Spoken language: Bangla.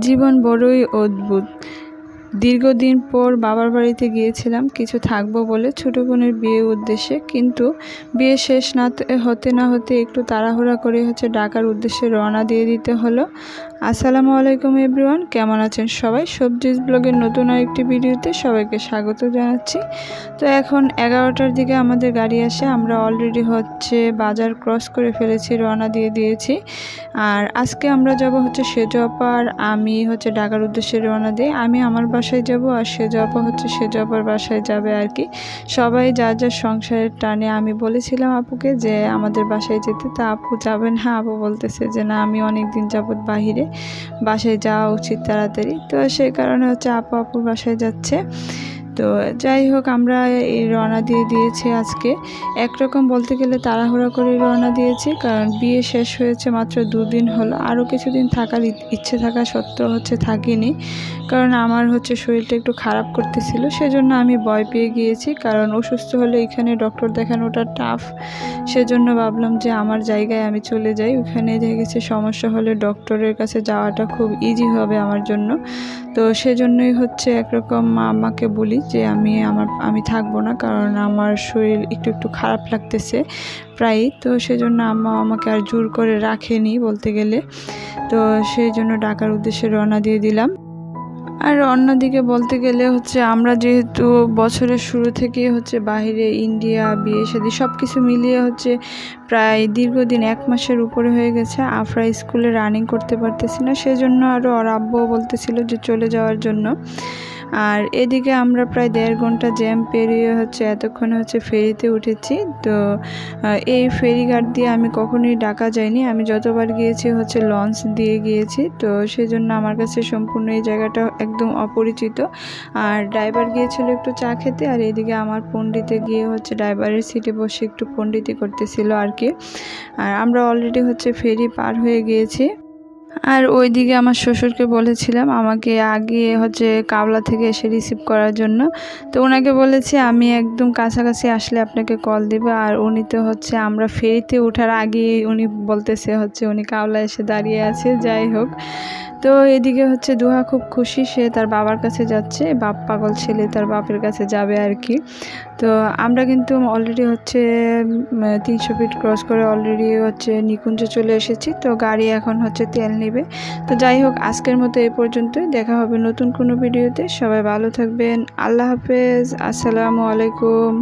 জীবন বড়ই অদ্ভুত। দীর্ঘদিন পর বাবার বাড়িতে গিয়েছিলাম, কিছু থাকব বলে। ছোটো বোনের বিয়ে উদ্দেশ্যে, কিন্তু বিয়ে শেষ না হতে না হতে একটু তাড়াহুড়া করে হচ্ছে ডাকার উদ্দেশ্যে রওনা দিয়ে দিতে হলো। আসসালামু আলাইকুম এভরিওয়ান, কেমন আছেন সবাই? সবজিস ব্লগের নতুন আরেকটি ভিডিওতে সবাইকে স্বাগত জানাচ্ছি। তো এখন এগারোটার দিকে আমাদের গাড়ি আসে, আমরা অলরেডি হচ্ছে বাজার ক্রস করে ফেলেছি, রওনা দিয়ে দিয়েছি। আর আজকে আমরা যাব হচ্ছে সেজো আপা আমি হচ্ছে ডাকার উদ্দেশ্যে রওনা দিই আমি আমার বাসায় যাব আর সেজো আপা হচ্ছে, সে আপার বাসায় যাবে আর কি। সবাই যা যা সংসারের টানে আমি বলেছিলাম আপুকে যে আমাদের বাসায় যেতে, তা আপু যাবেন হ্যাঁ আপু বলতেছে যে না, আমি অনেক দিন যাবৎ বাহিরে, বাসায় যাওয়া উচিত তাড়াতাড়ি। তো সেই কারণে হচ্ছে আপু আপুর বাসায় যাচ্ছে। তো যাই হোক, আমরা এই রওনা দিয়ে দিয়েছি আজকে। একরকম বলতে গেলে তাড়াহুড়া করে রওনা দিয়েছি, কারণ বিয়ে শেষ হয়েছে মাত্র দুদিন হলো। আরও কিছুদিন থাকার ইচ্ছে থাকা সত্ত্বেও হচ্ছে থাকিনি, কারণ আমার হচ্ছে শরীরটা একটু খারাপ করতেছিল। সেজন্য আমি ভয় পেয়ে গিয়েছি, কারণ অসুস্থ হলে এখানে ডক্টর দেখানোটা টাফ সেজন্য ভাবলাম যে আমার জায়গায় আমি চলে যাই। ওখানে দেখেছি সমস্যা হলে ডক্টরের কাছে যাওয়াটা খুব ইজি হবে আমার জন্য। তো সেজন্যই হচ্ছে একরকম মা আমাকে বলি যে আমি আমার, আমি থাকব না, কারণ আমার শরীর একটু একটু খারাপ লাগতেছে প্রায়ই। তো সেজন্য আম্মা আমাকে আর জোর করে রাখেনি বলতে গেলে। তো সেই জন্য ডাকার উদ্দেশ্যে রওনা দিয়ে দিলাম। আর অন্যদিকে বলতে গেলে হচ্ছে আমরা যেহেতু বছরের শুরু থেকে হচ্ছে বাইরে ইন্ডিয়া, বিয়ে শাদী সব কিছু মিলিয়ে হচ্ছে প্রায় দীর্ঘদিন এক মাসের উপরে হয়ে গেছে। আফরা স্কুলে রানিং করতে পারতেছি না। সেজন্য আরও আব্বু বলতেছিল যে চলে যাওয়ার জন্য। আর এদিকে আমরা প্রায় দেড় ঘণ্টা জ্যাম পেরিয়ে হচ্ছে এতক্ষণে হচ্ছে ফেরিতে উঠেছি। তো এই ফেরিঘাট দিয়ে আমি কখনোই ডাকা যাইনি। আমি যতবার গিয়েছি হচ্ছে লঞ্চ দিয়ে গিয়েছি। তো, সেজন্য আমার কাছে সম্পূর্ণ এই জায়গাটা একদম অপরিচিত। আর ড্রাইভার গিয়েছিল একটু চা খেতে আর এদিকে আমার পণ্ডিতে গিয়ে হচ্ছে ড্রাইভারের সিটে বসে একটু পণ্ডিতি করতেছিল আর কি। আর আমরা অলরেডি হচ্ছে ফেরি পার হয়ে গিয়েছি। আর ওইদিকে আমার শ্বশুরকে বলেছিলাম আমাকে আগে হচ্ছে কাবলা থেকে এসে রিসিভ করার জন্য। তো ওনাকে বলেছি, আমি একদম কাছাকাছি আসলে আপনাকে কল দিব। আর উনি তো হচ্ছে আমরা ফেরিতে ওঠার আগে উনি বলতেছে হচ্ছে উনি কাবলা এসে দাঁড়িয়ে আছে, যাই হোক। তো এদিকে হচ্ছে দুহা খুব খুশি, সে তার বাবার কাছে যাচ্ছে, বাপ পাগল ছেলে তার বাপের কাছে যাবে আর কি। তো আমরা কিন্তু অলরেডি হচ্ছে তিনশো ফিট ক্রস করে অলরেডি হচ্ছে নিকুঞ্জে চলে এসেছি। তো গাড়ি এখন হচ্ছে তেল নেবে। তো যাই হোক আজকের মতো এ পর্যন্তই। দেখা হবে নতুন কোনো ভিডিওতে। সবাই ভালো থাকবেন। আল্লাহ হাফেজ। আসসালামু আলাইকুম।